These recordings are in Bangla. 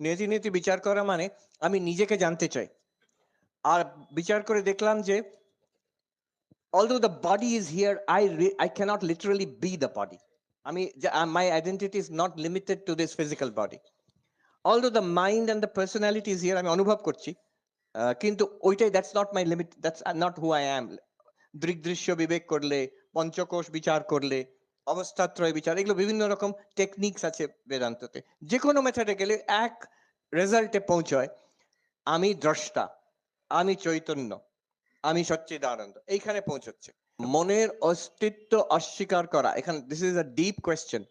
নীতি নীতি বিচার করা মানে আমি নিজেকে জানতে চাই আর বিচার করে দেখলাম যে is here i re- i cannot literally be the body i mean j- uh, my identity is not limited to this physical body although the mind and the is here আমি অনুভব করছি কিন্তু ওইটাই that's not my limit that's not who I am দৃগ্দৃশ্য বিবেক করলে পঞ্চকোষ বিচার করলে অবস্থাত্রয় বিচার, এগুলো বিভিন্ন রকম টেকনিক্স আছে বেদান্ততে। যে কোনো মেথডে গেলে এক রেজাল্টে পৌঁছয়, আমি দ্রষ্টা, আমি চৈতন্য, আমি সচ্চিদানন্দ, এইখানে পৌঁছচ্ছে। মনের অস্তিত্ব অস্বীকার করা, এখানে this is a deep question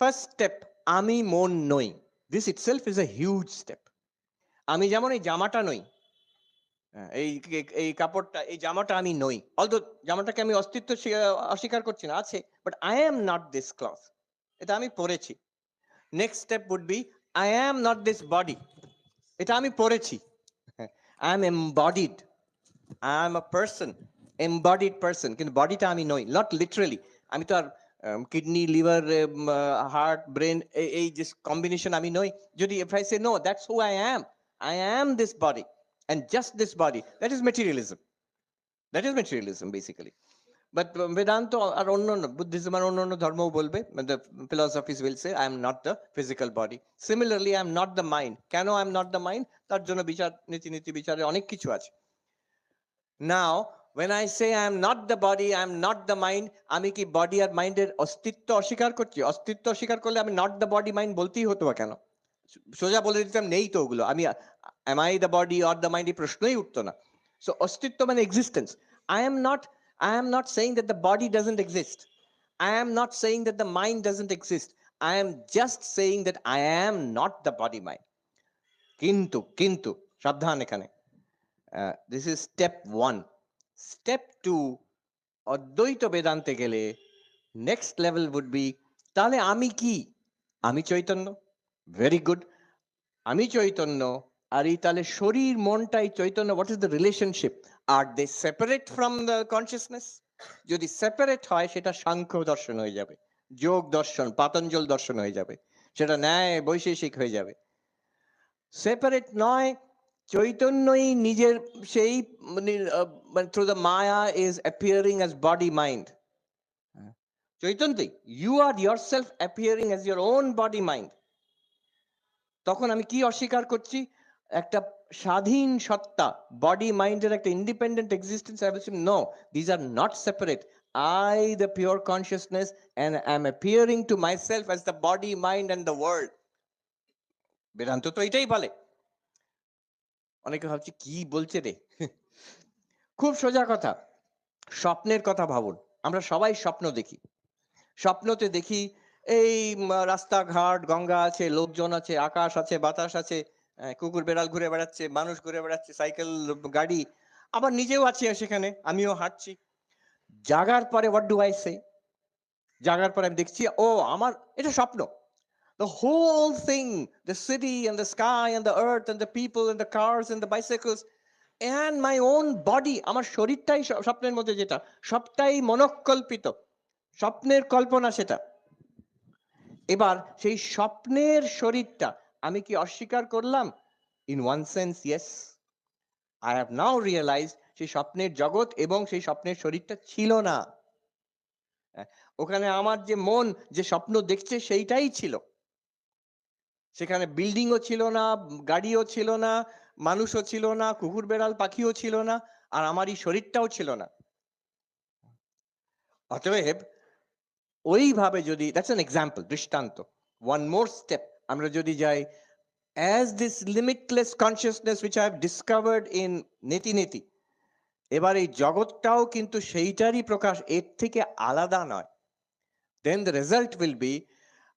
first step আমি মন নই this itself is a huge step আমি যেমন এই জামাটা নই এই এই- এই কাপড়টা, এই জামাটা আমি নই। অলদো জামাটাকে আমি অস্তিত্ব স্বী- অস্বীকার করছি না, আছে but I am not this cloth এটা আমি পরেছি। Next step would be I am not this body এটা আমি পরেছি। I am embodied I am a person embodied person কিন্তু বডিটা আমি নই নট লিটারেলি আমি তো আর কিডনি লিভার হার্ট ব্রেন এই যে কম্বিনেশন আমি নই। যদি if I say no that's who I am I am this body and just this body that is materialism that is materialism basically but uh, vedanta আর অন্যান্য buddhism আর অন্যান্য ধর্মও বলবে the philosophies will say i am not the physical body similarly i am not the mind কেন i am not the mind তার জন্য বিচার নীতি নীতি বিচারে অনেক কিছু আছে now when i say i am not the body i am not the mind আমি কি বডি আর মাইন্ডের অস্তিত্ব অস্বীকার করছি অস্তিত্ব অস্বীকার করলে আমি নট দ্য বডি মাইন্ড বলতেই হতো বা কেন সোজা বলে দিতাম নেই তো ওগুলো আমি am I the body or the mind? এই প্রশ্নই উঠতো না সো অস্তিত্ব মানে existence I am not I am not saying that the body doesn't exist I am not saying that the mind doesn't exist I am just saying that I am not the body mind কিন্তু কিন্তু সাবধান এখানে this is step one step two অদ্বৈত বেদান্তে গেলে নেক্সট লেভেল উড বি তাহলে আমি কি আমি চৈতন্য ভেরি গুড আমি চৈতন্য আর এই তাহলে শরীর, মনটাই Chaitanya what is the relationship are they separate from the consciousness যদি সেপারেট হয়, সেটা সাংখ্য দর্শন হয়ে যাবে, যোগ দর্শন, পাতঞ্জল দর্শন হয়ে যাবে, সেটা ন্যায় বৈশেষিক হয়ে যাবে। সেপারেট নয়, চৈতন্যই নিজের সেই through the maya is appearing as body mind চৈতন্যই you are yourself appearing as your own body mind তখন আমি কি অস্বীকার করছি? একটা স্বাধীন সত্তা বডি মাইন্ডের একটা independent existence no these are not separate I the pure consciousness and I am appearing to myself as the body mind and the world Vedanta তো এটাই বলে। অনেকে ভাবছে, কি বলছে রে? খুব সোজা কথা। স্বপ্নের কথা ভাবুন। আমরা সবাই স্বপ্ন দেখি। স্বপ্নতে দেখি, এই রাস্তাঘাট, গঙ্গা আছে, লোকজন আছে, আকাশ আছে, বাতাস আছে। কুকুর বেড়াল ঘুরে বেড়াচ্ছে, মানুষ ঘুরে বেড়াচ্ছে, সাইকেল, গাড়ি, আবার নিজেও আছি সেখানে, আমিও হাঁটছি। জাগার পরে হোয়াট ডু আই সে জাগার পরে আমি দেখছি, ও, আমার, এটা স্বপ্ন। The whole thing, the city and the sky and the earth and the people and the cars and the bicycles and my own body, আমার শরীরটাই স্বপ্নের মধ্যে যেটা, সবটাই মনকল্পিত। স্বপ্নের কল্পনা সেটা। এবার সেই স্বপ্নের শরীরটা আমি কি অস্বীকার করলাম? In one sense yes I have now realise সেই স্বপ্নের জগৎ এবং সেই স্বপ্নের শরীরটা ছিল না। ওখানে আমার যে মন, যে স্বপ্ন দেখছে সেইটাই ছিল। সেখানে বিল্ডিংও ছিল না, গাড়িও ছিল না, মানুষও ছিল না, কুকুর, বেড়াল, পাখিও ছিল না, আর আমার এই শরীরটাও ছিল না। অতএব, ওইভাবে যদি দ্যাটস অ্যান এক্সাম্পল দৃষ্টান্ত। ওয়ান মোর স্টেপ আমরা যদি যাই as this limitless consciousness which I have discovered in নেতি নেতি এবার এই জগৎটাও কিন্তু সেইটারই প্রকাশ এর থেকে আলাদা নয়। Then the result will be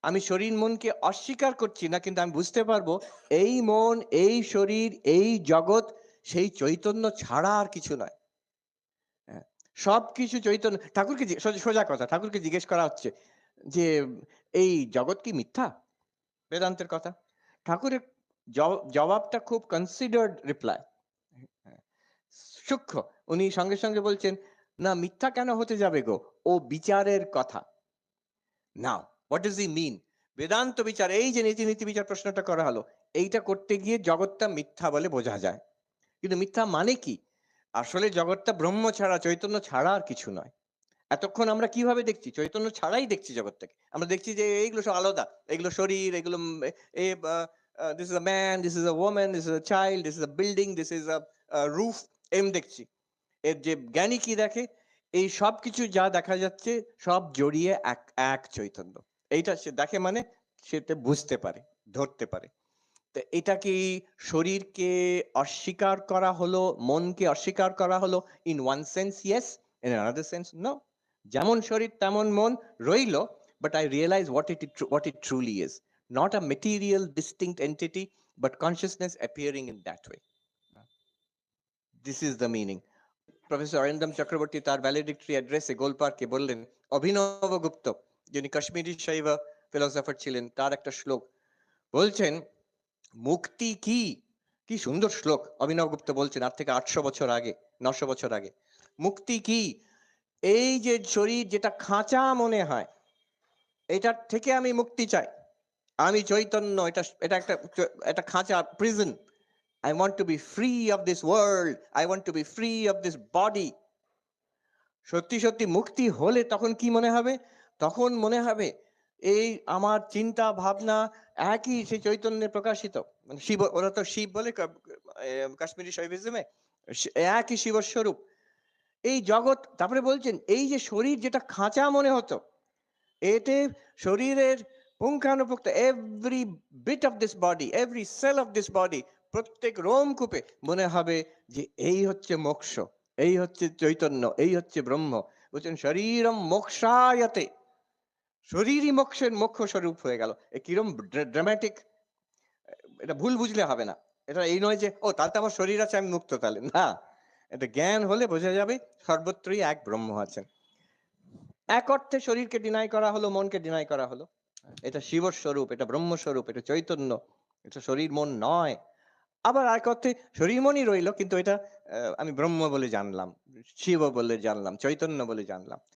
আমি শরীর মনকে অস্বীকার করছি না কিন্তু আমি বুঝতে পারব এই মন এই শরীর এই জগৎ সেই চৈতন্য ছাড়া আর কিছু নয়। হ্যাঁ, সবকিছু চৈতন্য ঠাকুরকে সোজা কথা ঠাকুরকে জিজ্ঞেস করা হচ্ছে যে এই জগৎ কি মিথ্যা? বেদান্তের কথা। ঠাকুরের জবাবটা খুব কনসিডার্ড রিপ্লাই সূক্ষ্ম। উনি সঙ্গে সঙ্গে বলছেন, না, মিথ্যা কেন হতে যাবে গো? ও বিচারের কথা। Now what is I mean Vedanta বিচার, এই যে নীতি নীতি বিচার প্রশ্নটা করা হলো, এইটা করতে গিয়ে জগৎটা মিথ্যা বলে বোঝা যায়। কিন্তু মিথ্যা মানে কি? আসলে জগৎটা ব্রহ্ম ছাড়া, চৈতন্য ছাড়া আর কিছু নয়। এতক্ষণ আমরা কীভাবে দেখছি? চৈতন্য ছাড়াই দেখছি জগৎটাকে। আমরা দেখছি যে এইগুলো সব আলাদা। এগুলো শরীর এগুলো এ this is a man this is a woman this is a child this is a building this is a roof M দেখছি। এর যে জ্ঞানী কি দেখে? এই সব কিছু যা দেখা যাচ্ছে সব জড়িয়ে এক এক চৈতন্য। এইটা সে দেখে মানে সেটা বুঝতে পারে, ধরতে পারে। তো এটা কি শরীরকে অস্বীকার করা হলো, মনকে অস্বীকার করা হলো in one sense yes in another sense no যেমন শরীর, তেমন মন রইল but I realise what it what it truly is not a material distinct entity but consciousness appearing in that way this is the meaning professor Arindam Chakrabarti তার ভ্যালিডিক্টরি অ্যাড্রেসে গোলপার্কে বললেন, অভিনব গুপ্ত, যিনি কাশ্মীরি শৈব ফিলোসফার ছিলেন, তার একটা শ্লোক বলছেন, মুক্তি কি? কি সুন্দর শ্লোক, অভিনব গুপ্ত বলছেন আর থেকে আটশো বছর আগে, নশো বছর আগে। মুক্তি কি? এই যে শরীর যেটা খাঁচা মনে হয়, এটার থেকে আমি মুক্তি চাই। আমি চৈতন্য, এটা এটা একটা একটা খাঁচা prison I want to be free of this world. I want to be free of this body. সত্যি সত্যি মুক্তি হলে তখন কি মনে হবে? তখন মনে হবে এই আমার চিন্তা, ভাবনা একই সেই চৈতন্যে প্রকাশিত। মানে শিব, ওরা তো শিব বলে কাশ্মীরি শৈবিজমে একই শিবস্বরূপ। এই জগৎ, তারপরে বলছেন, এই যে শরীর যেটা খাঁচা মনে হতো, এতে শরীরের পুঙ্খানুপুঙ্খ every bit of this body every cell of this body প্রত্যেক রোমকূপে মনে হবে যে এই হচ্ছে মোক্ষ, এই হচ্ছে চৈতন্য, এই হচ্ছে ব্রহ্ম। বলছেন, শরীরম মোক্ষায়তে। শরীরই মোক্ষের মোক্ষ স্বরূপ হয়ে গেল। এ কিরম ড্রামাটিক এটা ভুল বুঝলে হবে না। এটা এই নয় যে, ও, তাহলে তো আমার শরীর আছে, আমি মুক্ত তাহলে। না। এটা জ্ঞান হলে বোঝা যাবে সর্বত্রই এক ব্রহ্ম আছেন। এক অর্থে শরীরকে ডিনাই করা হলো, মনকে ডিনাই করা হলো। এটা শিব স্বরূপ এটা ব্রহ্মস্বরূপ, এটা চৈতন্য, এটা শরীর মন নয়। আবার এক অর্থে শরীর মনই রইল, কিন্তু এটা আমি ব্রহ্ম বলে জানলাম, শিব বলে জানলাম, চৈতন্য বলে জানলাম।